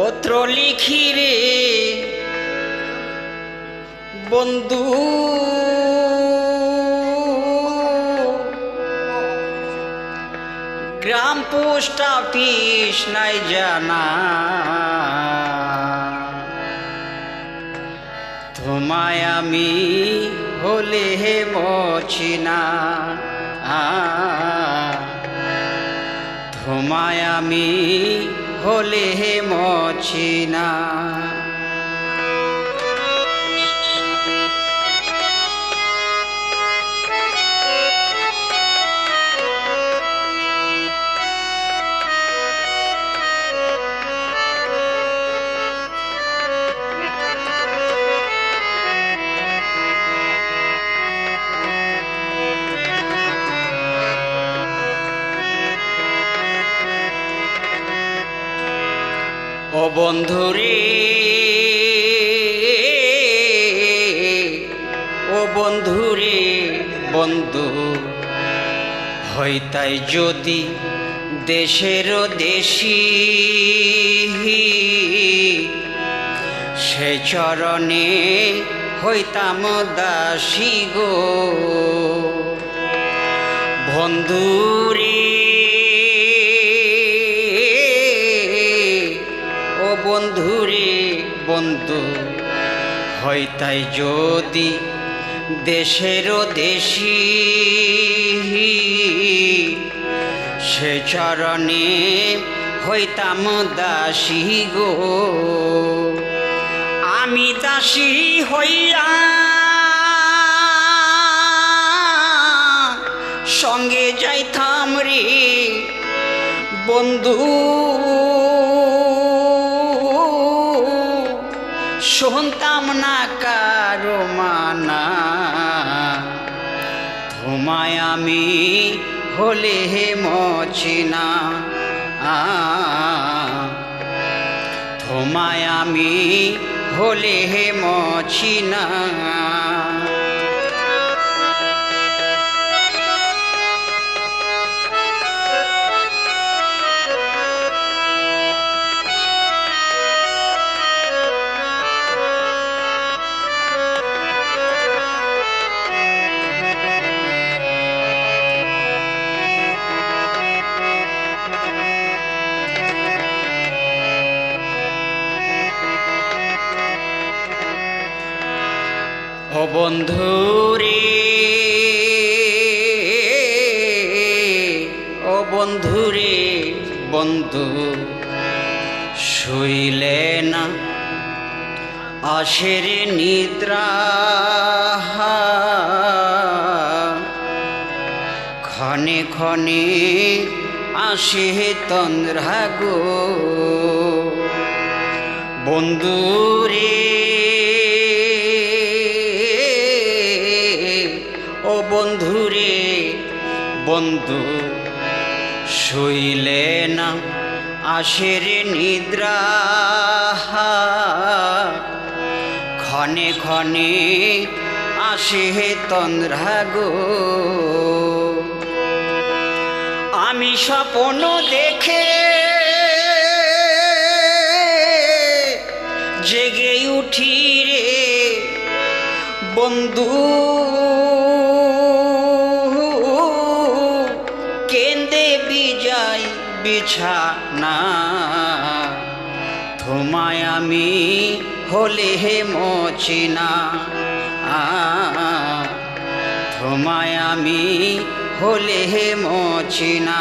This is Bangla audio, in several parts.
পত্র লিখি রে। বন্ধু। গ্রাম পোস্ট অফিস নাই জানা। তোমায় আমি হলে হে মছিনা তোমায় আমি হে মছিনা ও বন্ধুরে ও বন্ধুরে, বন্ধু হইতাই যদি দেশের দেশি সে চরণে হইতাম দাসী গো। বন্ধুরে বন্ধু হইতাই যদি দেশের দেশি সে চরণে হইতাম দাসী গো। আমি দাসী হইয়া সঙ্গে যাইতাম রে বন্ধু। শুনতাম না কারও মানা। তোমায় আমি হলে হে মছিনা আ তোমায় আমি হলে হে মছিনা ও বন্ধু রে। ও বন্ধু রে, বন্ধু, শুইলে না আসের নিদ্রা। ক্ষণে ক্ষণে আসে তন্দ্রা গো বন্ধু রে। ও বন্ধু শুইলে না আসের নিদ্রা ক্ষণে ক্ষণে আসে তন্দ্রা গো। আমি স্বপ্ন দেখে জেগে উঠি রে, বন্ধু। বিছানা। তোমায় আমি হলে হে মচিনা। তোমায় আমি হলে হে মছিনা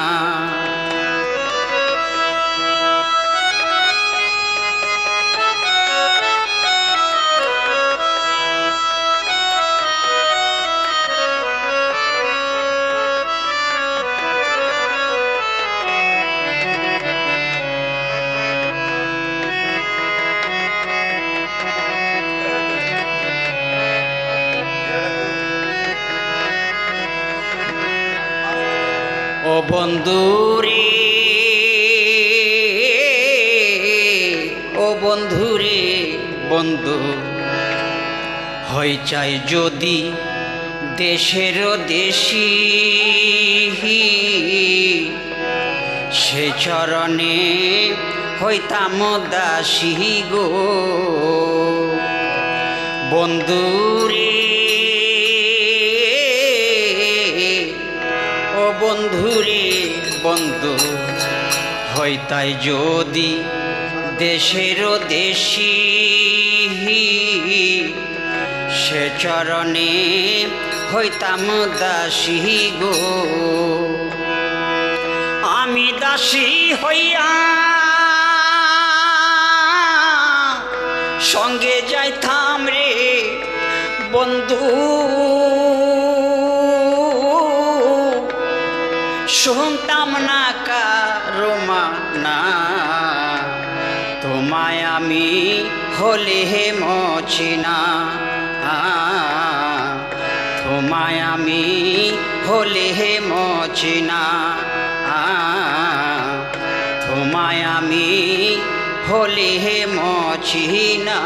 ও বন্ধু রে ও বন্ধুরে, বন্ধু হই চাই যদি দেশের দেশি সে চরণে হইতাম দাসী গো। বন্ধুরে বন্ধুরে, বন্ধু হইতাই যদি দেশের দেশি সে চরণে হইতাম দাসী গো। আমি দাসী হইয়া সঙ্গে যাইতাম রে, বন্ধু। শুনতাম না কারও না তোমায় আমি হলে হে মচিনা। তোমায় আমি হলে হে মচিনা। তোমায় আমি হলে হে মচিনা।